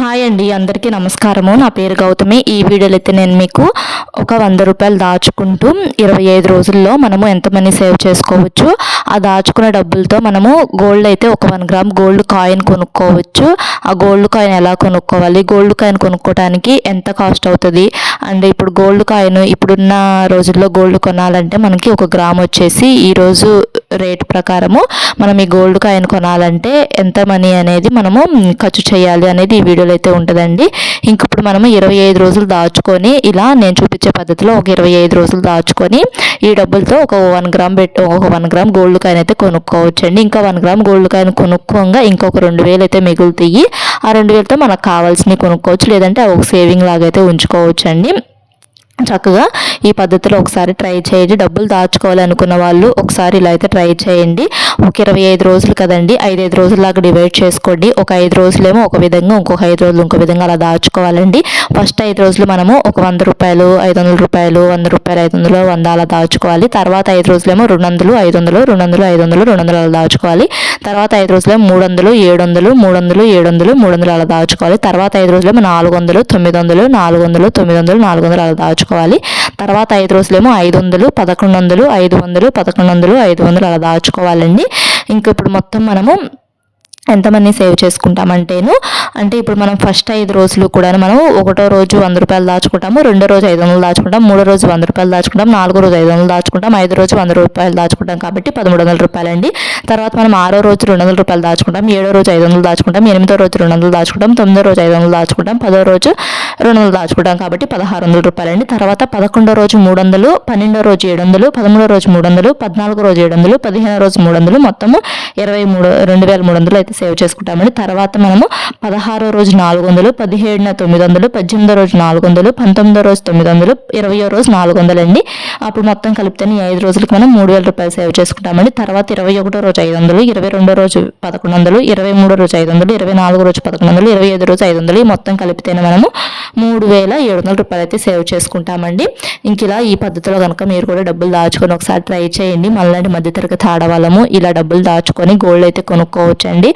Hi అండి అందరికీ నమస్కారము. నా పేరు గౌతమి. ఈ వీడియోలో అయితే నేను మీకు ఒక వంద రూపాయలు దాచుకుంటూ ఇరవై ఐదు రోజుల్లో మనము ఎంత మనీ సేవ్ చేసుకోవచ్చు? ఆ దాచుకున్న డబ్బులతో మనము గోల్డ్ అయితే ఒక వన్ గ్రామ్ గోల్డ్ కాయిన్ కొనుక్కోవచ్చు. ఆ గోల్డ్ కాయిన్ ఎలా కొనుక్కోవాలి? గోల్డ్ కాయిన్ కొనుక్కోవడానికి ఎంత కాస్ట్ అవుతుంది? అండ్ ఇప్పుడు గోల్డ్ కాయిన్ ఇప్పుడున్న రోజుల్లో గోల్డ్ కొనాలంటే మనకి ఒక గ్రామ్ వచ్చేసి ఈరోజు రేట్ ప్రకారము మనం ఈ గోల్డ్ కాయిన్ కొనాలంటే ఎంత మనీ అనేది మనము ఖర్చు చేయాలి అనేది ఈ వీడియోలో అయితే ఉంటుందండి. ఇంక ఇప్పుడు మనము ఇరవై ఐదు రోజులు దాచుకొని ఇలా నేను చూపించే పద్ధతిలో ఒక ఇరవై ఐదు రోజులు దాచుకొని ఈ డబ్బులతో ఒక వన్ గ్రామ్ పెట్టి ఒక వన్ గ్రామ్ గోల్డ్ కాయిన్ అయితే కొనుక్కోవచ్చు అండి ఇంకా వన్ గ్రామ్ గోల్డ్ కాయిన్ కొనుక్కోగా ఇంకొక రెండు వేలు అయితే మిగులుతాయి. ఆ రెండు వేలతో మనకు కావాల్సినవి కొనుక్కోవచ్చు. లేదంటే అవి ఒక సేవింగ్ లాగా అయితే ఉంచుకోవచ్చు అండి చక్కగా ఈ పద్ధతిలో ఒకసారి ట్రై చేయండి. డబ్బులు దాచుకోవాలనుకున్న వాళ్ళు ఒకసారి ఇలా అయితే ట్రై చేయండి. ఒక ఇరవై ఐదు రోజులు కదండి. ఐదైదు రోజులాగా డివైడ్ చేసుకోండి. ఒక ఐదు రోజులేమో ఒక విధంగా ఇంకొక ఐదు రోజులు ఇంకో విధంగా అలా దాచుకోవాలండి. ఫస్ట్ ఐదు రోజులు మనము ఒక వంద రూపాయలు ఐదు వందల రూపాయలు వంద రూపాయలు ఐదు వందలు వంద అలా దాచుకోవాలి. తర్వాత ఐదు రోజులేమో రెండు వందలు ఐదు వందలు రెండు వందలు ఐదు వందలు రెండు వందలు అలా దాచుకోవాలి. తర్వాత ఐదు రోజులేమో మూడు వందలు ఏడు వందలు మూడు వందలు ఏడు వందలు మూడు వందలు అలా దాచుకోవాలి. తర్వాత ఐదు రోజులేమో నాలుగు వందలు తొమ్మిది వందలు నాలుగు వందలు తొమ్మిది వందలు నాలుగు వందలు అలా దాచుకోవాలి. తర్వాత ఐదు రోజులేమో ఐదు వందలు పదకొండు వందలు ఐదు వందలు పదకొండు వందలు ఐదు వందలు అలా దాచుకోవాలండి. ఇంకా ఇప్పుడు మొత్తం మనము ఎంతమంది సేవ్ చేసుకుంటామంటేను అంటే ఇప్పుడు మనం ఫస్ట్ ఐదు రోజులు కూడా మనం ఒకటో రోజు వంద రూపాయలు దాచుకుంటాము రెండో రోజు ఐదు వందలు దాచుకుంటాం మూడో రోజు వంద రూపాయలు దాచుకుంటాం నాలుగో రోజు ఐదు వందలు దాచుకుంటాం ఐదు రోజు వంద రూపాయలు దాచుకుంటాం కాబట్టి పదమూడు వందల రూపాయలండి. తర్వాత మనం ఆరో రోజు రెండు వందల రూపాయలు దాచుకుంటాం ఏడో రోజు ఐదు వందలు దాచుకుంటాం ఎనిమిదో రోజు రెండు వందలు దాచుకుంటాం తొమ్మిదో రోజు ఐదు వందలు దాచుకుంటాం పదో రోజు రెండు వందలు దాచుకుంటాం కాబట్టి పదహారు వందల రూపాయలండి. తర్వాత పదకొండో రోజు మూడు వందలు పన్నెండో రోజు ఏడు వందలు పదమూడో రోజు మూడు వందలు పద్నాలుగో రోజు ఏడు వందలు పదిహేనో రోజు మూడు వందలు మొత్తము ఇరవై మూడు రెండు వేల మూడు వందలు అయితే సేవ్ చేసుకుంటామండి. తర్వాత మనము పదహారో రోజు నాలుగు వందలు పదిహేడున తొమ్మిది వందలు పద్దెనిమిదో రోజు నాలుగు వందలు పంతొమ్మిదో రోజు తొమ్మిది వందలు ఇరవయో రోజు నాలుగు వందలు అండి అప్పుడు మొత్తం కలిపితే ఐదు రోజులకి మనం మూడు వేల రూపాయలు సేవ్ చేసుకుంటామండి. తర్వాత ఇరవై ఒకటో రోజు ఐదు వందలు ఇరవై రెండో రోజు పదకొండు వందలు ఇరవై మూడో రోజు ఐదు వందలు ఇరవై నాలుగో రోజు పదకొండు వందలు ఇరవై ఐదు రోజు ఐదు వందలు ఈ మొత్తం కలిపితేనే మనము మూడు వేల ఏడు వందల రూపాయలు అయితే సేవ్ చేసుకుంటామండి. ఇంక ఇలా ఈ పద్ధతిలో కనుక మీరు కూడా డబ్బులు దాచుకొని ఒకసారి ట్రై చేయండి. మళ్ళీ మధ్యతరగతి ఆడవాళ్ళము ఇలా డబ్బులు దాచుకొని గోల్డ్ అయితే కొనుక్కోవచ్చండి.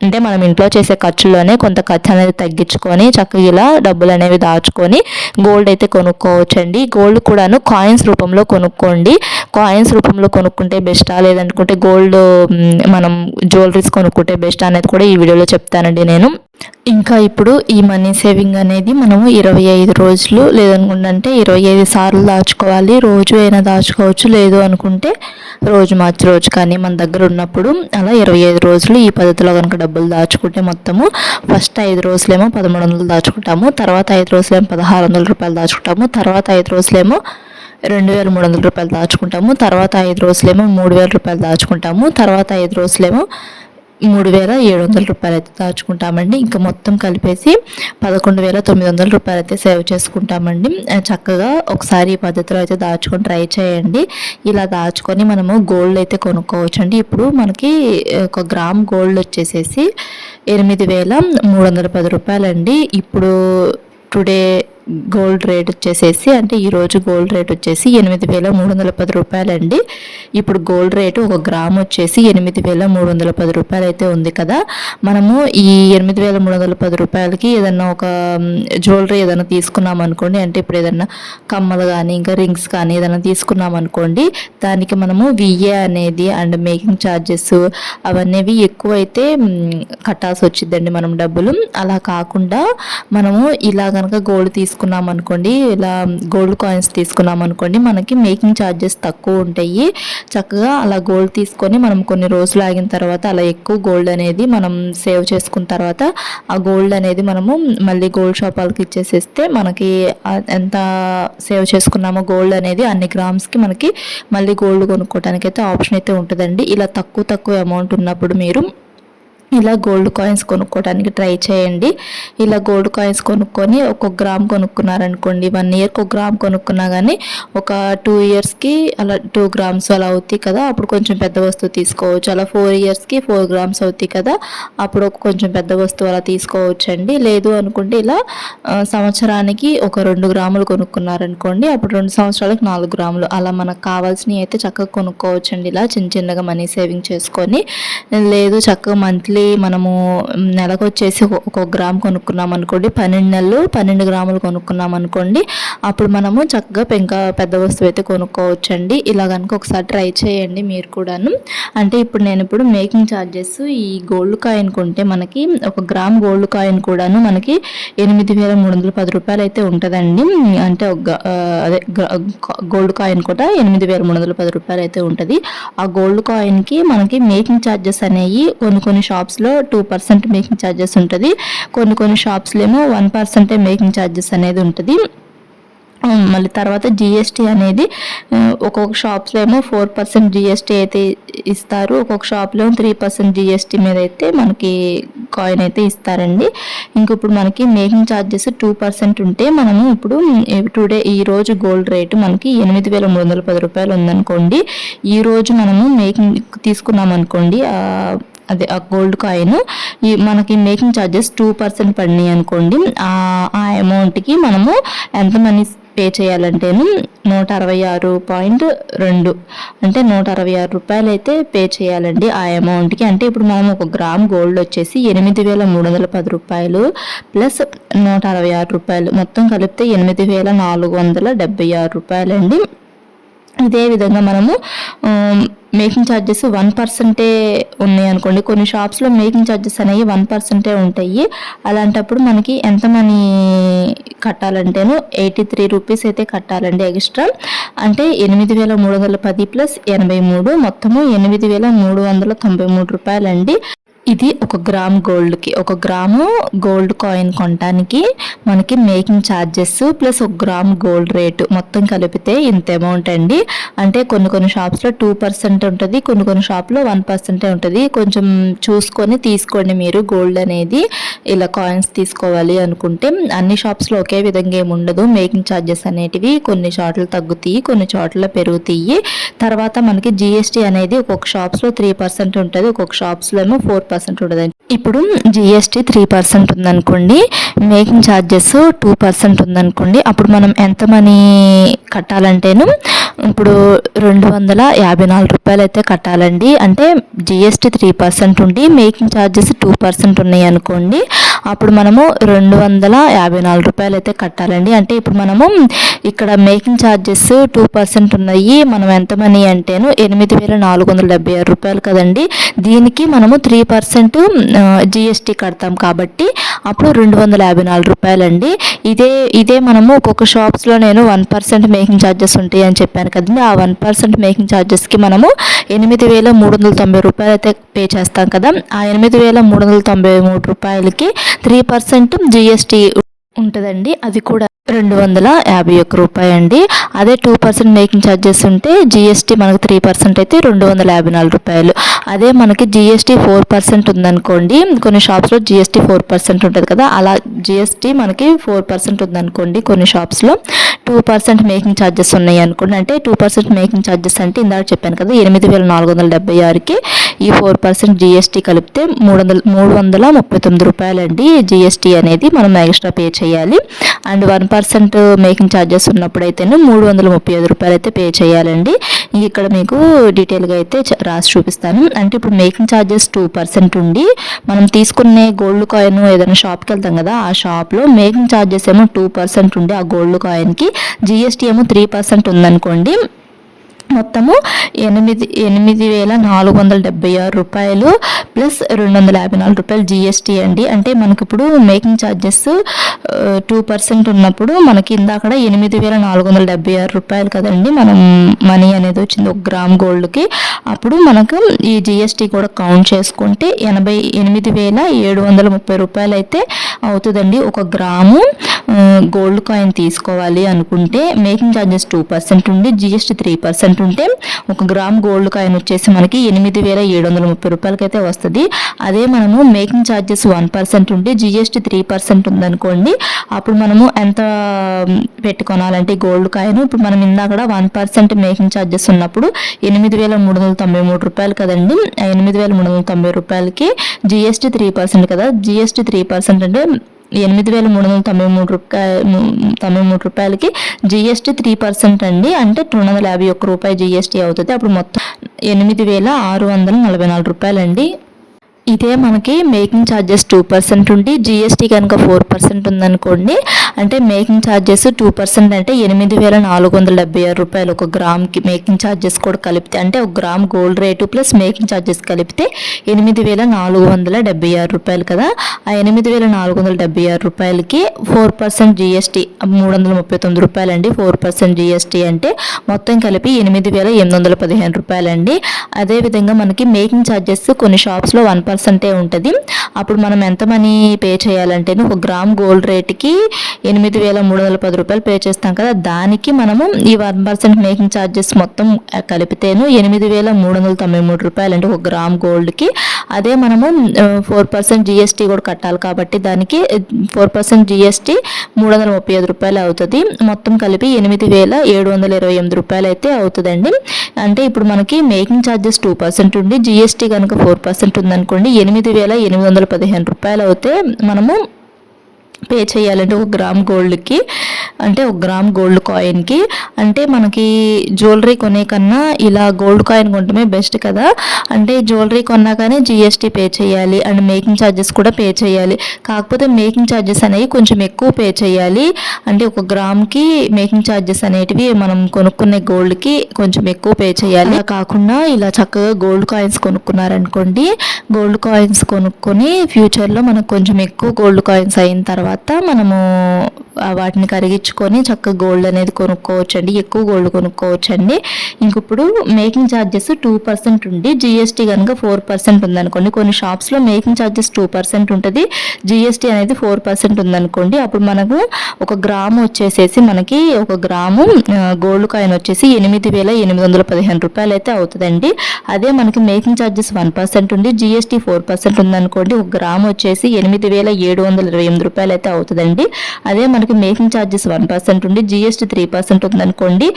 అంటే మనం ఇంట్లో చేసే ఖర్చుల్లోనే కొంత ఖర్చు అనేది తగ్గించుకొని చక్కగా ఇలా డబ్బులు అనేవి దాచుకొని గోల్డ్ అయితే కొనుక్కోవచ్చండి. గోల్డ్ కూడాను కాయిన్స్ రూపంలో కొనుక్కోండి. కాయిన్స్ రూపంలో కొనుక్కుంటే బెస్టా లేదనుకుంటే గోల్డ్ మనం జ్యువెలరీస్ కొనుక్కుంటే బెస్ట్ అనేది కూడా ఈ వీడియోలో చెప్తానండి నేను. ఇంకా ఇప్పుడు ఈ మనీ సేవింగ్ అనేది మనము ఇరవై ఐదు రోజులు లేదనుకుంటే ఇరవై ఐదు సార్లు దాచుకోవాలి. రోజు అయినా దాచుకోవచ్చు. లేదు అనుకుంటే రోజు మార్చి రోజు కానీ మన దగ్గర ఉన్నప్పుడు అలా ఇరవై ఐదు రోజులు ఈ పద్ధతిలో కనుక డబ్బులు దాచుకుంటే మొత్తము ఫస్ట్ ఐదు రోజులేమో పదమూడు వందలు దాచుకుంటాము తర్వాత ఐదు రోజులేమో పదహారు వందల రూపాయలు దాచుకుంటాము తర్వాత ఐదు రోజులేమో రెండు వేల మూడు వందల రూపాయలు దాచుకుంటాము తర్వాత ఐదు రోజులేమో మూడు వేల రూపాయలు దాచుకుంటాము తర్వాత ఐదు రోజులేమో మూడు వేల ఏడు వందల రూపాయలు అయితే దాచుకుంటామండి. ఇంకా మొత్తం కలిపేసి పదకొండు వేల తొమ్మిది వందల రూపాయలు అయితే సేవ్ చేసుకుంటామండి. చక్కగా ఒకసారి ఈ పద్ధతిలో అయితే దాచుకొని ట్రై చేయండి. ఇలా దాచుకొని మనము గోల్డ్ అయితే కొనుక్కోవచ్చు అండి ఇప్పుడు మనకి ఒక గ్రామ్ గోల్డ్ వచ్చేసేసి ఎనిమిది వేల మూడు వందల పది రూపాయలండి. ఇప్పుడు టుడే గోల్డ్ రేట్ వచ్చేసేసి అంటే ఈరోజు గోల్డ్ రేట్ వచ్చేసి ఎనిమిది వేల మూడు వందల పది రూపాయలండి. ఇప్పుడు గోల్డ్ రేటు ఒక గ్రామ్ వచ్చేసి ఎనిమిది వేల మూడు వందల పది రూపాయలు అయితే ఉంది కదా. మనము ఈ ఎనిమిది వేల మూడు వందల పది రూపాయలకి ఏదన్నా ఒక జ్యువెలరీ ఏదైనా తీసుకున్నాం అనుకోండి అంటే ఇప్పుడు ఏదన్నా కమ్మలు కానీ ఇంకా రింగ్స్ కానీ ఏదైనా తీసుకున్నాం అనుకోండి దానికి మనము విఏ అనేది అండ్ మేకింగ్ ఛార్జెస్ అవన్నీ ఎక్కువైతే కట్టాల్సి వచ్చిందండి మనం డబ్బులు. అలా కాకుండా మనము ఇలా కనుక గోల్డ్ తీసుకు తీసుకున్నాం అనుకోండి ఇలా గోల్డ్ కాయిన్స్ తీసుకున్నాం అనుకోండి మనకి మేకింగ్ ఛార్జెస్ తక్కువ ఉంటాయి. చక్కగా అలా గోల్డ్ తీసుకొని మనం కొన్ని రోజులు ఆగిన తర్వాత అలా ఎక్కువ గోల్డ్ అనేది మనం సేవ్ చేసుకున్న తర్వాత ఆ గోల్డ్ అనేది మనము మళ్ళీ గోల్డ్ షాప్ వాళ్ళకి ఇచ్చేసేస్తే మనకి ఎంత సేవ్ చేసుకున్నామో గోల్డ్ అనేది అన్ని గ్రామ్స్కి మనకి మళ్ళీ గోల్డ్ కొనుక్కోవడానికి అయితే ఆప్షన్ అయితే ఉంటుందండి. ఇలా తక్కువ తక్కువ అమౌంట్ ఉన్నప్పుడు మీరు ఇలా గోల్డ్ కాయిన్స్ కొనుక్కోవడానికి ట్రై చేయండి. ఇలా గోల్డ్ కాయిన్స్ కొనుక్కొని ఒక గ్రామ్ కొనుక్కున్నారనుకోండి వన్ ఇయర్కి ఒక గ్రామ్ కొనుక్కున్నా కానీ ఒక టూ ఇయర్స్కి అలా టూ గ్రామ్స్ అలా అవుతాయి కదా అప్పుడు కొంచెం పెద్ద వస్తువు తీసుకోవచ్చు. అలా ఫోర్ ఇయర్స్కి ఫోర్ గ్రామ్స్ అవుతాయి కదా అప్పుడు ఒక కొంచెం పెద్ద వస్తువు అలా తీసుకోవచ్చు అండి లేదు అనుకుంటే ఇలా సంవత్సరానికి ఒక రెండు గ్రాములు కొనుక్కున్నారనుకోండి అప్పుడు రెండు సంవత్సరాలకు నాలుగు గ్రాములు. అలా మనకు కావాల్సినవి అయితే చక్కగా కొనుక్కోవచ్చు అండి ఇలా చిన్న చిన్నగా మనీ సేవింగ్ చేసుకొని లేదు చక్కగా మంత్లీ ఓన్లీ మనము నెలకు వచ్చేసి ఒక- గ్రామ్ కొనుక్కున్నాం అనుకోండి పన్నెండు నెలలు పన్నెండు గ్రాములు కొనుక్కున్నాం అనుకోండి అప్పుడు మనము చక్కగా పెంక పెద్ద వస్తువు అయితే కొనుక్కోవచ్చు అండి ఇలా కనుక ఒకసారి ట్రై చేయండి మీరు కూడాను. అంటే ఇప్పుడు నేను ఇప్పుడు మేకింగ్ ఛార్జెస్ ఈ గోల్డ్ కాయిన్ కొంటే మనకి ఒక గ్రామ్ గోల్డ్ కాయిన్ కూడాను మనకి ఎనిమిది వేల మూడు వందల పది రూపాయలు అయితే ఉంటుందండి. అంటే ఒక అదే గోల్డ్ కాయిన్ కూడా ఎనిమిది వేల మూడు వందల పది రూపాయలు అయితే ఉంటుంది. ఆ గోల్డ్ కాయిన్కి మనకి మేకింగ్ ఛార్జెస్ అనేవి కొన్ని కొన్ని షాప్ షాప్స్లో టూ పర్సెంట్ మేకింగ్ ఛార్జెస్ ఉంటుంది. కొన్ని కొన్ని షాప్స్లో ఏమో వన్ పర్సెంటే మేకింగ్ ఛార్జెస్ అనేది ఉంటుంది. మళ్ళీ తర్వాత జిఎస్టీ అనేది ఒక్కొక్క షాప్స్లో ఏమో ఫోర్ పర్సెంట్ జిఎస్టీ అయితే ఇస్తారు. ఒక్కొక్క షాప్లో త్రీ పర్సెంట్ జిఎస్టీ మీద అయితే మనకి కాయిన్ అయితే ఇస్తారండి. ఇంక ఇప్పుడు మనకి మేకింగ్ ఛార్జెస్ టూ పర్సెంట్ ఉంటే మనము ఇప్పుడు టుడే ఈ రోజు గోల్డ్ రేటు మనకి ఎనిమిది వేల మూడు వందల పది రూపాయలు ఉందనుకోండి. ఈ రోజు మనము మేకింగ్ తీసుకున్నాం అనుకోండి అదే ఆ గోల్డ్ కాయిన్ ఈ మనకి మేకింగ్ ఛార్జెస్ టూ పర్సెంట్ పడినాయి అనుకోండి ఆ ఆ అమౌంట్కి మనము ఎంత మనీ పే చేయాలంటేను నూట అరవై ఆరు పాయింట్ రెండు అంటే నూట అరవై ఆరు రూపాయలు అయితే పే చేయాలండి ఆ అమౌంట్కి అంటే ఇప్పుడు మనం ఒక గ్రామ్ గోల్డ్ వచ్చేసి ఎనిమిది వేల మూడు వందల పది రూపాయలు ప్లస్ నూట అరవై ఆరు రూపాయలు మొత్తం కలిపితే ఎనిమిది వేల నాలుగు వందల డెబ్బై ఆరు రూపాయలండి. ఇదే విధంగా మనము మేకింగ్ ఛార్జెస్ వన్ పర్సెంటే ఉన్నాయి అనుకోండి. కొన్ని షాప్స్లో మేకింగ్ ఛార్జెస్ అనేవి వన్ పర్సెంటే ఉంటాయి. అలాంటప్పుడు మనకి ఎంత మనీ కట్టాలంటేను ఎయిటీ త్రీ రూపీస్ అయితే కట్టాలండి ఎక్స్ట్రా. అంటే ఎనిమిది వేల మూడు వందల పది ప్లస్ ఎనభై మూడు మొత్తము ఎనిమిది వేల మూడు వందల తొంభై మూడు రూపాయలండి. ఇది ఒక గ్రామ్ గోల్డ్కి ఒక గ్రాము గోల్డ్ కాయిన్ కొనడానికి మనకి మేకింగ్ ఛార్జెస్ ప్లస్ ఒక గ్రామ్ గోల్డ్ రేటు మొత్తం కలిపితే ఇంత అమౌంట్ అండి. అంటే కొన్ని కొన్ని షాప్స్లో టూ పర్సెంట్ ఉంటుంది కొన్ని కొన్ని షాప్లో వన్ పర్సెంటే ఉంటుంది. కొంచెం చూసుకొని తీసుకోండి మీరు గోల్డ్ అనేది. ఇలా కాయిన్స్ తీసుకోవాలి అనుకుంటే అన్ని షాప్స్లో ఒకే విధంగా ఏమి ఉండదు. మేకింగ్ ఛార్జెస్ అనేటివి కొన్ని చోట్ల తగ్గుతాయి కొన్ని చోట్ల పెరుగుతాయి. తర్వాత మనకి జిఎస్టీ అనేది ఒక్కొక్క షాప్స్లో త్రీ పర్సెంట్ ఉంటుంది. ఒక్కొక్క షాప్స్లో ఫోర్ పర్సెంట్ ఉండదండి. ఇప్పుడు జిఎస్టీ త్రీ పర్సెంట్ ఉందనుకోండి మేకింగ్ ఛార్జెస్ టూ పర్సెంట్ ఉందనుకోండి అప్పుడు మనం ఎంత మనీ కట్టాలంటేను ఇప్పుడు రెండు వందల యాభై నాలుగు రూపాయలు అయితే కట్టాలండి. అంటే జిఎస్టీ త్రీ పర్సెంట్ ఉండి మేకింగ్ ఛార్జెస్ టూ పర్సెంట్ ఉన్నాయి అనుకోండి అప్పుడు మనము రెండు వందల యాభై నాలుగు రూపాయలు అయితే కట్టాలండి. అంటే ఇప్పుడు మనము ఇక్కడ మేకింగ్ ఛార్జెస్ టూ పర్సెంట్ ఉన్నాయి. మనం ఎంత మనీ అంటేను ఎనిమిది వేల నాలుగు వందల డెబ్బై ఆరు రూపాయలు కదండి. దీనికి మనము త్రీ పర్సెంట్ జిఎస్టీ కడతాం కాబట్టి అప్పుడు రెండు వందల యాభై నాలుగు రూపాయలండి. ఇదే ఇదే మనము ఒక్కొక్క షాప్స్లో నేను వన్ పర్సెంట్ మేకింగ్ ఛార్జెస్ ఉంటాయి అని చెప్పాను కదండి. ఆ వన్ పర్సెంట్ మేకింగ్ ఛార్జెస్కి మనము ఎనిమిది వేల మూడు వందల తొంభై రూపాయలు అయితే పే చేస్తాం కదా. ఆ ఎనిమిది వేల మూడు వందల తొంభై మూడు రూపాయలకి త్రీ పర్సెంట్ జిఎస్టీ ఉంటుందండి. అది కూడా రెండు వందల యాభై ఒక్క రూపాయి అండి అదే టూ పర్సెంట్ మేకింగ్ ఛార్జెస్ ఉంటే జిఎస్టీ మనకు త్రీ పర్సెంట్ అయితే రెండు వందల యాభై నాలుగు రూపాయలు. అదే మనకి జిఎస్టీ ఫోర్ పర్సెంట్ ఉందనుకోండి. కొన్ని షాప్స్లో జిఎస్టీ ఫోర్ పర్సెంట్ ఉంటుంది కదా అలా జిఎస్టీ మనకి ఫోర్ పర్సెంట్ ఉందనుకోండి కొన్ని షాప్స్లో టూ పర్సెంట్ మేకింగ్ ఛార్జెస్ ఉన్నాయి అనుకోండి. అంటే టూ పర్సెంట్ మేకింగ్ ఛార్జెస్ అంటే ఇందాక చెప్పాను కదా ఎనిమిది వేల నాలుగు వందల డెబ్బై ఆరుకి ఈ ఫోర్ పర్సెంట్ జిఎస్టీ కలిపితే మూడు వందల మూడు వందల ముప్పై తొమ్మిది రూపాయలండి జిఎస్టీ అనేది మనం ఎక్స్ట్రా పే చేయాలి. And one percent making charges ఉన్నప్పుడైతేనే మూడు వందల ముప్పై ఐదు రూపాయలు అయితే పే చేయాలండి. ఇక్కడ మీకు డీటెయిల్గా అయితే చ- రాసి చూపిస్తాను. అంటే ఇప్పుడు మేకింగ్ ఛార్జెస్ టూ పర్సెంట్ ఉండి మనం తీసుకునే గోల్డ్ కాయిన్ ఏదైనా షాప్కి వెళ్తాం కదా ఆ షాప్లో మేకింగ్ ఛార్జెస్ ఏమో టూ పర్సెంట్ ఉండి ఆ గోల్డ్ కాయిన్కి జిఎస్టీ ఏమో త్రీ పర్సెంట్ ఉందనుకోండి మొత్తము ఎనిమిది ఎనిమిది వేల నాలుగు వందల డెబ్బై ఆరు రూపాయలు ప్లస్ రెండు వందల యాభై నాలుగు రూపాయలు జిఎస్టీ అండి. అంటే మనకి ఇప్పుడు మేకింగ్ ఛార్జెస్ టూ పర్సెంట్ ఉన్నప్పుడు మనకి ఇందాకడ ఎనిమిది వేల నాలుగు వందల డెబ్బై ఆరు రూపాయలు కదండి. మనం మనీ అనేది వచ్చింది ఒక గ్రామ్ గోల్డ్కి. అప్పుడు మనకు ఈ జిఎస్టీ కూడా కౌంట్ చేసుకుంటే ఎనభై ఎనిమిది వేల ఏడు వందల ముప్పై రూపాయలు అయితే అవుతుందండి ఒక గ్రాము. గోల్డ్ కాయిన్ తీసుకోవాలి అనుకుంటే మేకింగ్ ఛార్జెస్ టూ పర్సెంట్ ఉండి జిఎస్టీ త్రీ పర్సెంట్ ఉంటే ఒక గ్రామ్ గోల్డ్ కాయిన్ వచ్చేసి మనకి ఎనిమిది వేల ఏడు వందల ముప్పై రూపాయలకైతే వస్తుంది. అదే మనము మేకింగ్ ఛార్జెస్ వన్ పర్సెంట్ ఉండి జిఎస్టీ త్రీ పర్సెంట్ ఉందనుకోండి అప్పుడు మనము ఎంత మ్, పెట్టుకోనాలంటే గోల్డ్ కాయిన్ ఇప్పుడు మనం ఇందాక వన్ పర్సెంట్ మేకింగ్ ఛార్జెస్ ఉన్నప్పుడు ఎనిమిది వేల మూడు వందల తొంభై మూడు రూపాయలు కదండి. ఎనిమిది వేల మూడు వందల తొంభై రూపాయలకి జిఎస్టీ త్రీ పర్సెంట్ కదా? జిఎస్టీ త్రీ పర్సెంట్ అంటే ఎనిమిది వేల మూడు వందల తొంభై మూడు రూపాయ తొంభై మూడు రూపాయలకి జిఎస్టీ త్రీ పర్సెంట్ అండి. అంటే రెండు వందల యాభై ఒక్క రూపాయి జిఎస్టీ అవుతుంది. అప్పుడు మొత్తం ఎనిమిది వేల ఆరు వందల నలభై నాలుగు రూపాయలండి. ఇదే మనకి మేకింగ్ ఛార్జెస్ టూ పర్సెంట్ ఉండి జిఎస్టీ కనుక ఫోర్ పర్సెంట్ ఉందనుకోండి అంటే మేకింగ్ ఛార్జెస్ టూ పర్సెంట్ అంటే ఎనిమిది వేల నాలుగు వందల డెబ్బై ఆరు రూపాయలు ఒక గ్రామ్కి మేకింగ్ ఛార్జెస్ కూడా కలిపితే అంటే ఒక gram gold rate plus making charges కలిపితే ఎనిమిది వేల నాలుగు వందల డెబ్బై ఆరు రూపాయలు కదా. ఆ ఎనిమిది వేల నాలుగు వందల డెబ్బై ఆరు రూపాయలకి ఫోర్ పర్సెంట్ జిఎస్టీ మూడు వందల ముప్పై తొమ్మిది రూపాయలండి. ఫోర్ పర్సెంట్ జిఎస్టీ అంటే మొత్తం కలిపి ఎనిమిది వేల ఎనిమిది వందల పదిహేను రూపాయలండి. అదేవిధంగా మనకి మేకింగ్ ఛార్జెస్ కొన్ని షాప్స్లో వన్ పర్సెంటే ఉంటుంది. అప్పుడు మనం ఎంత మనీ పే చేయాలంటే ఒక గ్రామ్ గోల్డ్ రేట్కి ఎనిమిది వేల మూడు వందల పది రూపాయలు పే చేస్తాం కదా. దానికి మనము ఈ వన్ పర్సెంట్ మేకింగ్ ఛార్జెస్ మొత్తం కలిపితేను ఎనిమిది వేల మూడు వందల తొంభై మూడు రూపాయలు. అంటే ఒక గ్రామ్ గోల్డ్కి అదే మనము ఫోర్ పర్సెంట్ జిఎస్టీ కూడా కట్టాలి కాబట్టి దానికి ఫోర్ పర్సెంట్ జిఎస్టీ మూడు వందల ముప్పై ఐదు రూపాయలు అవుతుంది. మొత్తం కలిపి ఎనిమిది వేల ఏడు వందల ఇరవై ఎనిమిది రూపాయలు అయితే అవుతుందండి. అంటే ఇప్పుడు మనకి మేకింగ్ ఛార్జెస్ టూ పర్సెంట్ ఉండి జిఎస్టీ కనుక ఫోర్ పర్సెంట్ ఉందనుకోండి ఎనిమిది వేల ఎనిమిది వందల పదిహేను రూపాయలు అయితే మనము పే చేయాలంటే ఒక గ్రామ్ గోల్డ్కి అంటే ఒక గ్రామ్ గోల్డ్ కాయిన్కి. అంటే మనకి జ్యువెలరీ కొనే కన్నా ఇలా గోల్డ్ కాయిన్ కొంటమే బెస్ట్ కదా. అంటే జ్యువెలరీ కొన్నా కానీ జిఎస్టీ పే చేయాలి అండ్ మేకింగ్ ఛార్జెస్ కూడా పే చేయాలి. కాకపోతే మేకింగ్ ఛార్జెస్ అనేవి కొంచెం ఎక్కువ పే చేయాలి. అంటే ఒక గ్రామ్కి మేకింగ్ ఛార్జెస్ అనేటివి మనం కొనుక్కునే గోల్డ్కి కొంచెం ఎక్కువ పే చేయాలి. కాకుండా ఇలా చక్కగా గోల్డ్ కాయిన్స్ కొనుక్కున్నారనుకోండి గోల్డ్ కాయిన్స్ కొనుక్కొని ఫ్యూచర్లో మనకు కొంచెం ఎక్కువ గోల్డ్ కాయిన్స్ అయిన తర్వాత తర్వాత మనము వాటిని కరిగించుకొని చక్కగా గోల్డ్ అనేది కొనుక్కోవచ్చండి. ఎక్కువ గోల్డ్ కొనుక్కోవచ్చండి. ఇంక ఇప్పుడు మేకింగ్ ఛార్జెస్ టూ పర్సెంట్ ఉండి జిఎస్టీ కనుక ఫోర్ పర్సెంట్ ఉందనుకోండి. కొన్ని షాప్స్లో మేకింగ్ ఛార్జెస్ టూ పర్సెంట్ ఉంటుంది. జిఎస్టీ అనేది ఫోర్ పర్సెంట్ ఉందనుకోండి. అప్పుడు మనకు ఒక గ్రాము వచ్చేసేసి మనకి ఒక గ్రాము గోల్డ్ కాయిన్ వచ్చేసి ఎనిమిది వేల ఎనిమిది వందల పదిహేను రూపాయలు అయితే అవుతుందండి. అదే మనకి మేకింగ్ ఛార్జెస్ వన్ పర్సెంట్ ఉండి జిఎస్టీ ఫోర్ పర్సెంట్ ఉందనుకోండి. ఒక గ్రాము వచ్చేసి ఎనిమిది వేల ఏడు వందల ఇరవై ఎనిమిది రూపాయలు అయితే అవుతుందండి. అదే మనకి మేకింగ్ ఛార్జెస్ వన్ పర్సెంట్ ఉండి జిఎస్టీ త్రీ పర్సెంట్ ఉందనుకోండి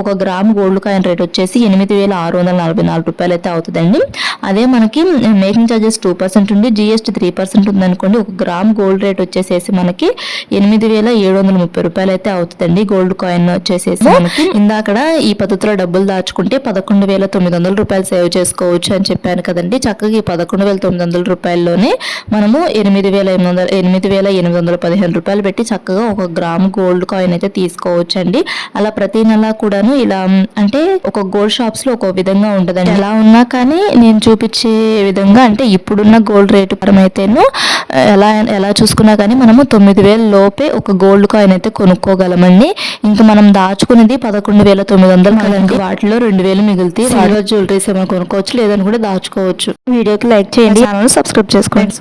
ఒక గ్రామ్ గోల్డ్ కాయిన్ రేట్ వచ్చేసి ఎనిమిది వేల ఆరు వందల నలభై నాలుగు రూపాయలు అయితే అవుతుందండి. అదే మనకి మేకింగ్ ఛార్జెస్ టూ పర్సెంట్ ఉండి జిఎస్టీ త్రీ పర్సెంట్ ఉందనుకోండి ఒక గ్రామ్ గోల్డ్ రేట్ వచ్చేసేసి మనకి ఎనిమిది వేల ఏడు వందల ముప్పై రూపాయలు అయితే అవుతుందండి గోల్డ్ కాయిన్ వచ్చేసేసి మనకి. ఇందాకడ ఈ పద్ధతిలో డబ్బులు దాచుకుంటే పదకొండు వేల తొమ్మిది వందల రూపాయలు సేవ్ చేసుకోవచ్చు అని చెప్పాను కదండి. చక్కగా ఈ పదకొండు వేల తొమ్మిది వందల రూపాయల్లోనే మనము ఎనిమిది వేల ఎనిమిది వందల ఎనిమిది వేల ఎనిమిది వందల పదిహేను రూపాయలు పెట్టి చక్కగా ఒక గ్రామ్ గోల్డ్ కాయిన్ అయితే తీసుకోవచ్చు అండి అలా ప్రతి నెల కూడాను ఇలా అంటే ఒక గోల్డ్ షాప్స్లో ఒక విధంగా ఉంటుందండి. ఎలా ఉన్నా కానీ నేను చూపించే విధంగా అంటే ఇప్పుడున్న గోల్డ్ రేటు పరమైతేను ఎలా ఎలా చూసుకున్నా కానీ మనము తొమ్మిది వేల లోపే ఒక గోల్డ్ కాయిన్ అయితే కొనుక్కోగలమండి. ఇంకా మనం దాచుకునేది పదకొండు వేల తొమ్మిది వందలు కదండి. వాటిలో రెండు వేలు మిగిలితే సిల్వర్ జ్యువెలరీస్ ఏమైనా కొనుక్కోవచ్చు లేదని కూడా దాచుకోవచ్చు. వీడియోకి లైక్ చేయండి. ఛానల్ సబ్స్క్రైబ్ చేసుకోండి.